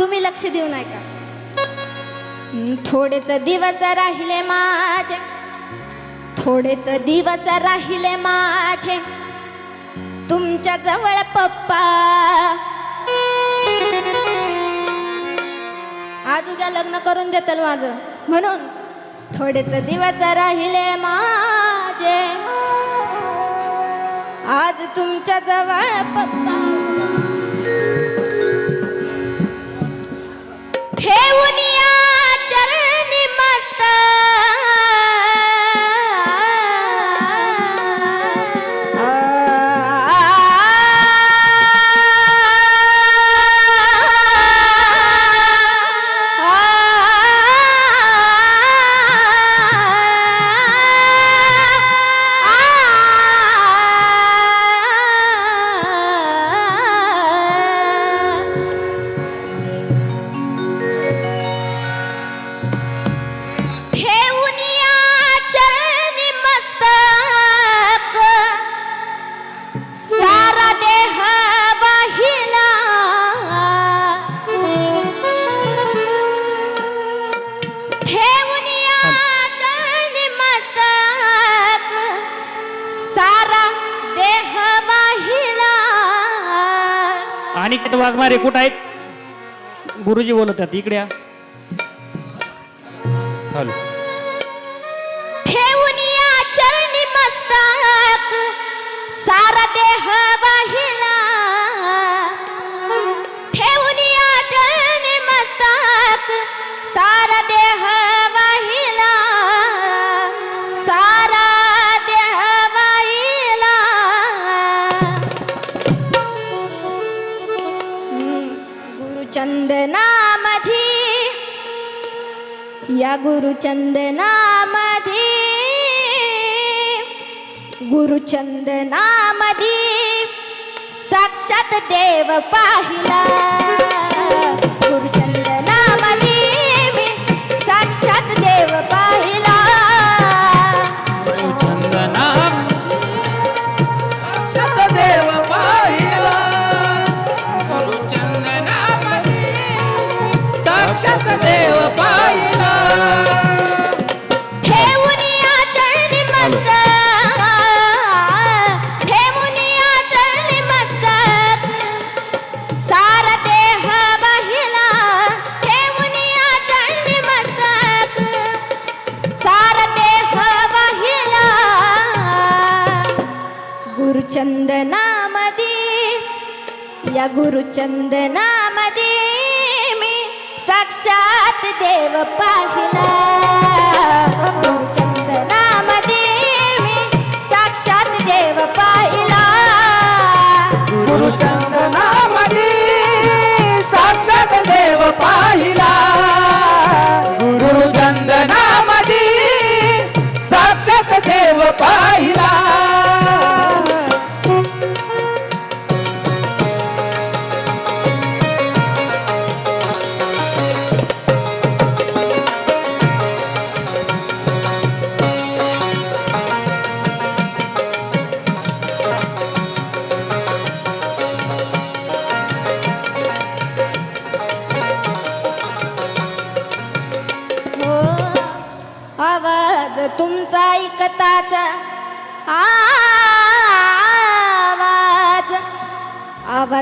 तुम्ही लक्ष देऊ नाही का? थोडेच दिवस राहिले माझे. थोडेच दिवस राहिले माझे. तुमच्या जवळ पप्पा. आज उद्या लग्न करून देतील माझं. म्हणून थोडेच दिवस राहिले माझे. आज तुमच्या जवळ पप्पा. ठेवून मस्तक. सारा देह वाहिला. आणि वाघमारे कुठं आहेत? गुरुजी बोलत आहेत इकडे या. हॅलो. या गुरुचंदनामधी. गुरुचंदनामधी साक्षात देव पाहिला. चंदनामध्ये मी साक्षात देव पाहिला.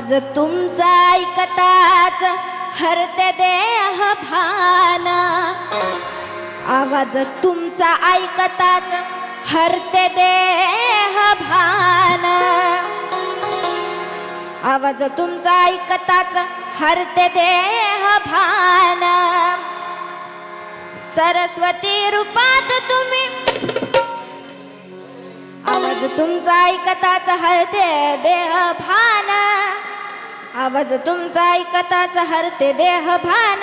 आवाज तुमचा ऐकताच हरते देह भान. आवाज तुमचा ऐकताच हरते देह भान. आवाज तुमचा ऐकताच हरते देह भान. सरस्वती रूपात तुम्ही. आवाज तुमचा ऐकताच हरते देह भान. आवाज तुमचा ऐकताच हरते देह भान.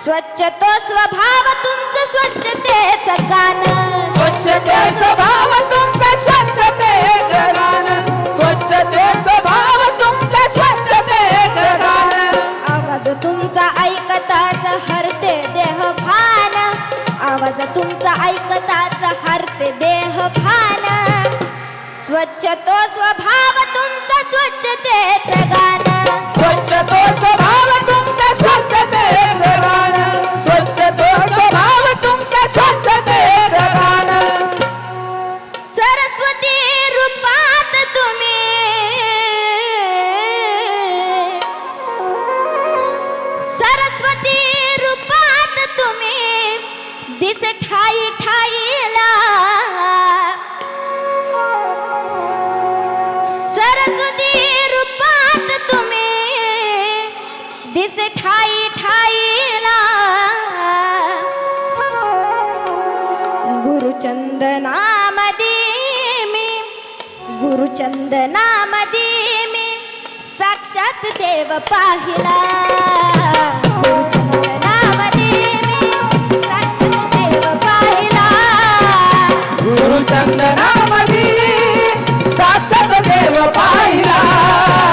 स्वच्छ तो स्वभाव तुमचं स्वच्छतेचं गाण स्वच्छते स्वभाव तुमचा स्वच्छते जगान स्वच्छते स्वभाव तुमचा स्वच्छते जगान आवाज तुमचा ऐकताच हरते देह भान. आवाज तुमचा ऐकताच हरते देह भान. स्वच्छ तो स्वभाव तुमचा स्वच्छतेचं गाणं. स्वच्छ तो स्वभाव गुरुचंदनामदी मी साक्षात देव पाहिला। गुरुचंदनामदी मी साक्षात देव पाहिला। गुरुचंदनामधी साक्षात देव पाहिला।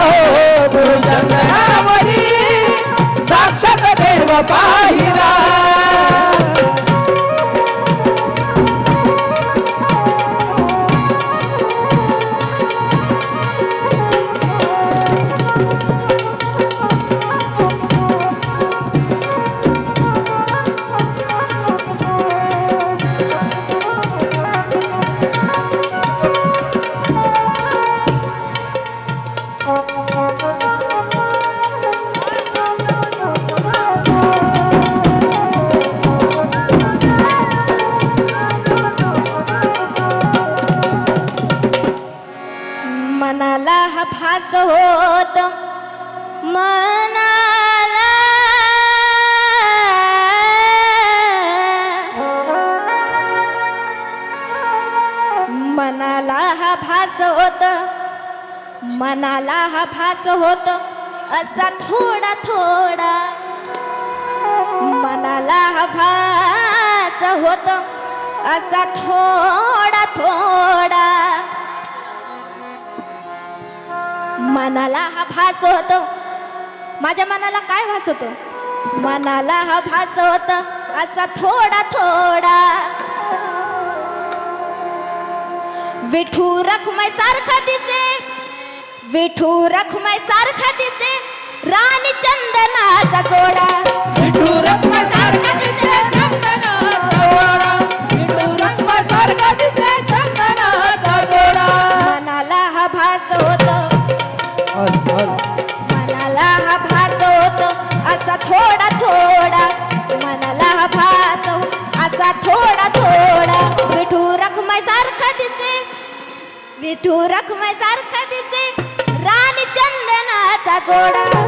हो गुरुचंदनामधी साक्षात देव पाहिला। भास होत. मनाला मनाला हा भास होत. मनाला हा भास होत. असा थोडा थोडा मनाला हा भास होत. असा थोडा थोडा मनाला हा भास होतो. माझ्या मनाला काय भास होतो? मनाला हा भास होत. असा थोडा थोडा. विठू रखुमाई सारखा दिसे. विठू रखुमाई सारखा दिसे. राणी चंदनाचा चंदनाचा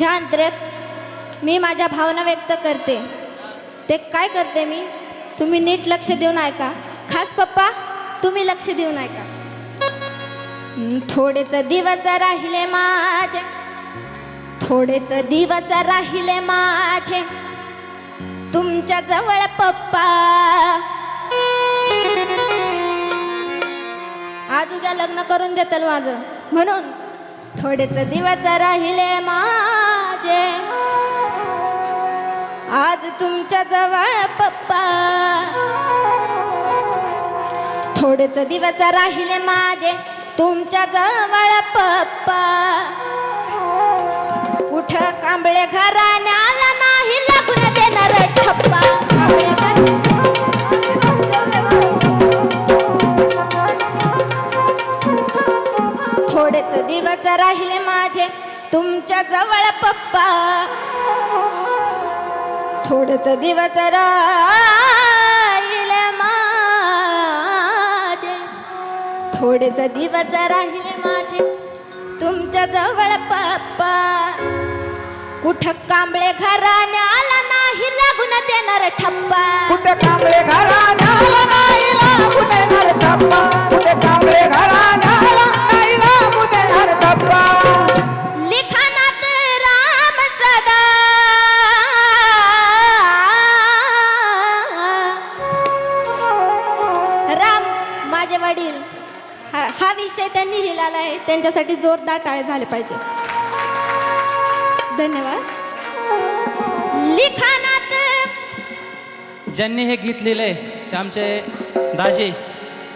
ह्या अंतर्गत मी माझ्या भावना व्यक्त करते. ते काय करते मी? तुम्ही नीट लक्ष देऊन ऐका. खास पप्पा तुम्ही लक्ष देऊन ऐका. थोडेच दिवस राहिले माझे. थोडेच दिवस राहिले माझे. तुमच्या जवळ पप्पा. आज उद्या लग्न करून देताल माझं. म्हणून थोडेच दिवस राहिले मा माझे. आज तुमच्या जवळ पप्पा. थोडेच दिवस राहिले माझे तुमच्या जवळ पप्पा. कुठ कांबळे घराण्याला नाही लागून देणार ठप्पा. कांबळे तुमच्या जवळ पप्पा. थोडच दिवस राहिले माझे. थोडेच दिवस राहिले माझे. तुमच्या जवळ पप्पा. कुठं कांबळे घराने आला नाही लागून देणार ठप्पा. कुठं कांबळे घर त्यांच्यासाठी जोरदार टाळे झाले पाहिजे. धन्यवाद. लिखाणात ज्यांनी हे गीत लिहिलंय ते आमचे दाजी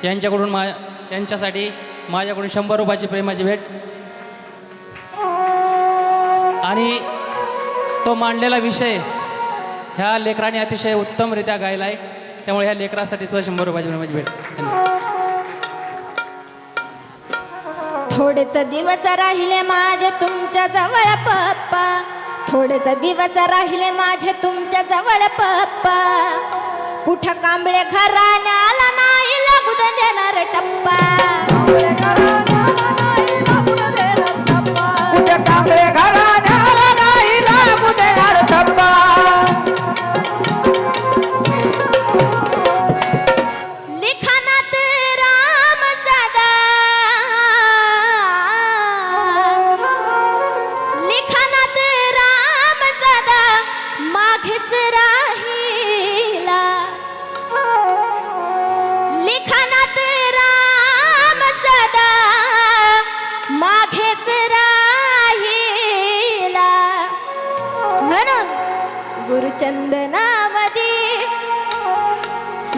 यांच्याकडून मा यांच्यासाठी माझ्याकडून शंभर रुपयाची प्रेमाची भेट. आणि तो मांडलेला विषय ह्या लेकराने अतिशय उत्तमरित्या गायला आहे त्यामुळे ह्या लेकरासाठी सुद्धा शंभर रुपयाची प्रेमाची भेट. धन्यवाद. थोडेच दिवस राहिले माझे तुमच्या जवळ पप्पा. थोडेच दिवस राहिले माझे तुमच्या जवळ पप्पा. कुठं कांबळे घराण्याला नाही लागू देणार टप्पा. कांबळे घराण्याला नाही लागू देणार टप्पा. कुठं कांबळे घरा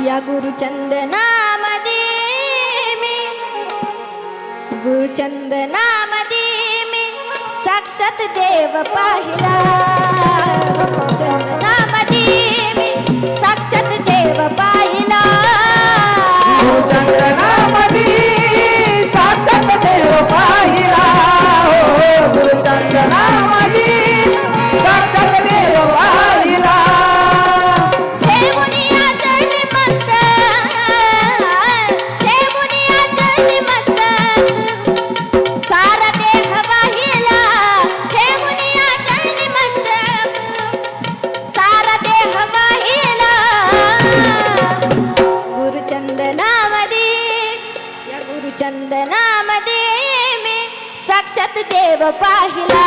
या गुरुचंदनामध्ये मी गुरुचंदनामध्ये मी साक्षात देव पाहिला. गुरुचंदनामध्ये मी साक्षात देव पाहिला. गुरुचंदनामधी साक्षात देव पाहिला. हो साक्षात देव पाहिला.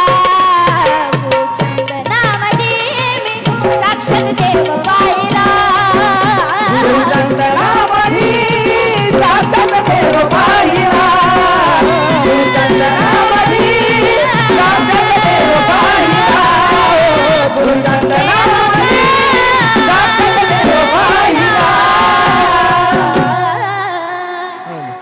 चंदनामध्ये मी साक्षर देव पाहिला.